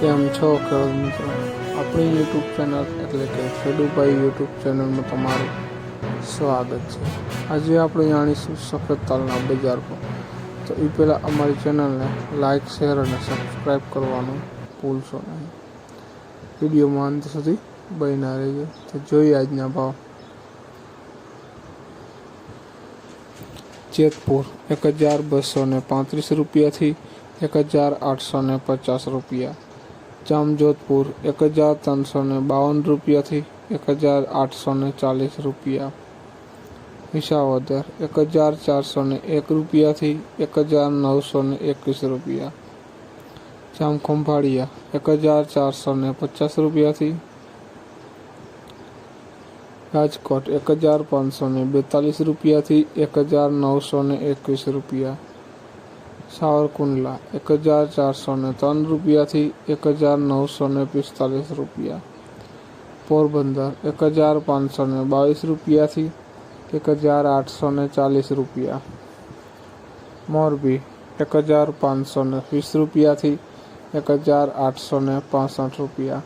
કેમ છો? ખેડૂત મિત્રો આપણી યુટ્યુબ ચેનલ એટલે કે ખેડૂભાઈ યુટ્યુબ ચેનલમાં તમારું સ્વાગત છે. આજે આપણે જાણીશું સફેદ તાલના બજાર પર. તો એ પહેલાં અમારી ચેનલને લાઇક શેર અને સબસ્ક્રાઈબ કરવાનું ભૂલશો નહીં. વિડીયોમાં અંત સુધી બન્યા રહેજો. તો જોઈએ આજના ભાવ. જેતપુર એક હજાર બસો પાંત્રીસ રૂપિયાથી એક હજાર આઠસો પચાસ રૂપિયા. જામજોધપુર એક હજાર ત્રણસો ને બાવન રૂપિયાથી એક હજાર આઠસો ને ચાલીસ રૂપિયા. વિસાવદર એક હજાર ચારસો ને એક રૂપિયાથી એક હજાર નવસો ને એકવીસ રૂપિયા. જામખંભાળિયા એક હજાર ચારસો ને પચાસ રૂપિયાથી રાજકોટ એક હજાર પાંચસો ને બેતાલીસ રૂપિયાથી એક હજાર નવસો ને એકવીસ રૂપિયા. સાવરકુંડલા, એક હજાર ચારસો ને ત્રણ રૂપિયાથી એક હજાર નવસો ને પિસ્તાલીસ રૂપિયા. પોરબંદર, એક હજાર પાંચસો ને બાવીસ રૂપિયાથી એક હજાર આઠસો ને ચાલીસ રૂપિયા. મોરબી, એક હજાર પાંચસો ને વીસ રૂપિયાથી એક હજાર આઠસો ને પાસઠ રૂપિયા.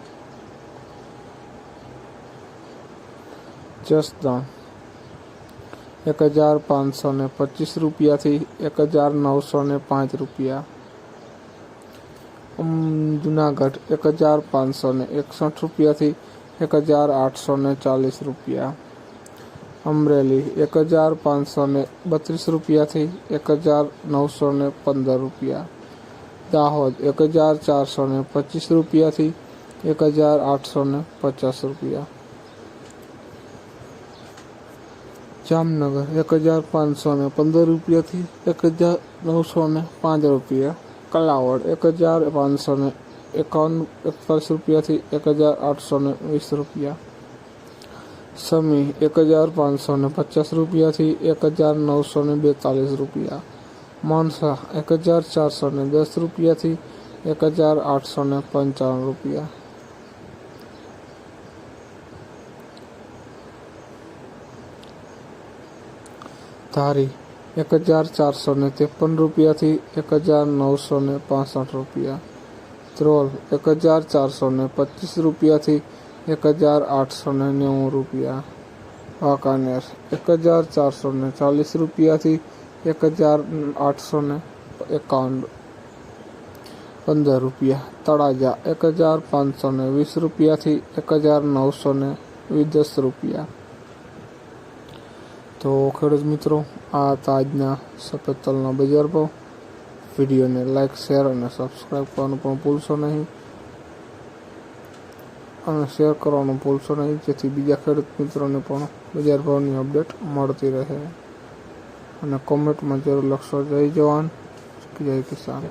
જસદણ એક હજાર પાંચસો ને પચીસ રૂપિયાથી એક હજાર નવસો ને પાંચ રૂપિયા. જુનાગઢ એક હજાર પાંચસો ને એકસઠ રૂપિયાથી એક હજાર આઠસો ને ચાલીસ રૂપિયા. અમરેલી એક હજાર પાંચસો ને બત્રીસ રૂપિયાથી એક હજાર નવસો ને પંદર રૂપિયા. દાહોદ એક હજાર ચારસો ને પચીસ રૂપિયાથી એક હજાર આઠસો ને પચાસ રૂપિયા. જામનગર, એક હજાર પાંચસો ને પંદર રૂપિયાથી એક હજાર નવસો ને પાંચ રૂપિયા. કલાવડ, એક હજાર પાંચસો ને એકાવન, એકતાલીસ રૂપિયાથી એક હજાર આઠસો ને વીસ રૂપિયા. સમી, એક હજાર પાંચસો ને પચાસ રૂપિયાથી એક હજાર નવસો ને બેતાલીસ રૂપિયા. માનસા એક હજાર ચારસો ને દસ રૂપિયાથી એક હજાર આઠસો ને પંચાવન રૂપિયા. ધારી એક હજાર ચારસો ને ત્રેપન રૂપિયાથી એક હજાર નવસો ને પાસઠ રૂપિયા. ત્રોલ એક હજાર ચારસો ને પચીસ રૂપિયાથી એક હજાર આઠસો ને નેવું રૂપિયા. વાંકાનેર એક હજાર ચારસો ને ચાલીસ રૂપિયાથી એક હજાર આઠસો ને એકાવન. પંદર રૂપિયા. તળાજા એક હજાર પાંચસો ને વીસ રૂપિયાથી એક હજાર નવસો ને દસ રૂપિયા. તો ખેડૂત મિત્રો, આ હતા આજના સફેદ તલના બજાર ભાવ. વિડીયોને લાઇક શેર અને સબસ્ક્રાઈબ કરવાનું પણ ભૂલશો નહીં. અને શેર કરવાનું ભૂલશો નહીં, જેથી બીજા ખેડૂત મિત્રોને પણ બજાર ભાવની અપડેટ મળતી રહે. અને કોમેન્ટમાં જરૂર લખશો. જય જવાન, જય કિસાન.